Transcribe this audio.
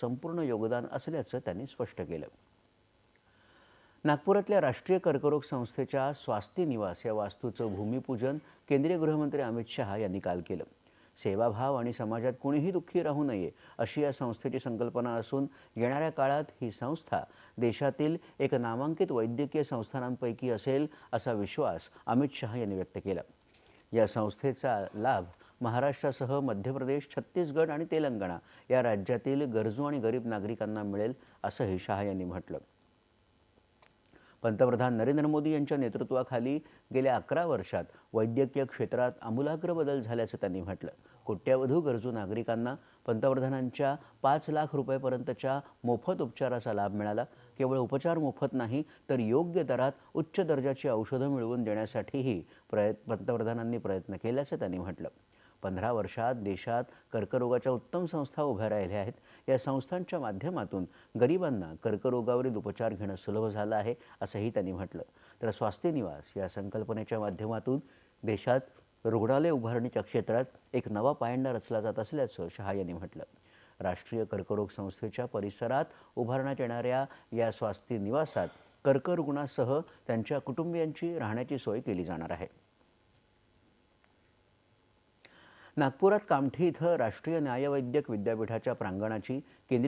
संपूर्ण योगदान असल्याचं त्यांनी स्पष्ट केलं. नागपुरातल्या राष्ट्रीय कर्करोग संस्थेच्या स्वास्ती निवास या वास्तूचं भूमिपूजन केंद्रीय गृहमंत्री अमित शहा यांनी काल केलं. सेवाभाव आणि समाजात कुणीही दुःखी राहू नये अशी या संस्थेची संकल्पना असून येणाऱ्या काळात ही संस्था देशातील एक नामांकित वैद्यकीय संस्थानांपैकी असेल असा विश्वास अमित शहा यांनी व्यक्त केला. या संस्थेचा लाभ महाराष्ट्रासह मध्य प्रदेश छत्तीसगड आणि तेलंगणा या राज्यातील गरजू आणि गरीब नागरिकांना मिळेल असंही शहा यांनी म्हटलं. पंतप्रधान नरेंद्र मोदी यांच्या नेतृत्वाखाली गेल्या अकरा वर्षात वैद्यकीय क्षेत्रात आमूलाग्र बदल झाल्याचं त्यांनी म्हटलं. कोट्यावधू गरजू नागरिकांना पंतप्रधानांच्या पाच लाख रुपयेपर्यंतच्या मोफत उपचाराचा लाभ मिळाला. केवळ उपचार मोफत नाही तर योग्य दरात उच्च दर्जाची औषधं मिळवून देण्यासाठीही प्रयत् पंतप्रधानांनी प्रयत्न केल्याचं त्यांनी म्हटलं. पंधरा वर्षात देशात कर्करोगाच्या उत्तम संस्था उभ्या राहिल्या आहेत. या संस्थांच्या माध्यमातून गरिबांना कर्करोगावरील उपचार घेणं सुलभ झालं आहे असंही त्यांनी म्हटलं. तर स्वास्थ्य निवास या संकल्पनेच्या माध्यमातून देशात रुग्णालय उभारणीच्या क्षेत्रात एक नवा पायंडा रचला जात असल्याचं शहा यांनी म्हटलं. राष्ट्रीय कर्करोग संस्थेच्या परिसरात उभारण्यात येणाऱ्या या स्वास्थ्य निवासात कर्करुग्णासह त्यांच्या कुटुंबियांची राहण्याची सोय केली जाणार आहे. नागपुरात कामठी इथं राष्ट्रीय न्यायवैद्यक विद्यापीठाच्या प्रांगणाची केंद्रीय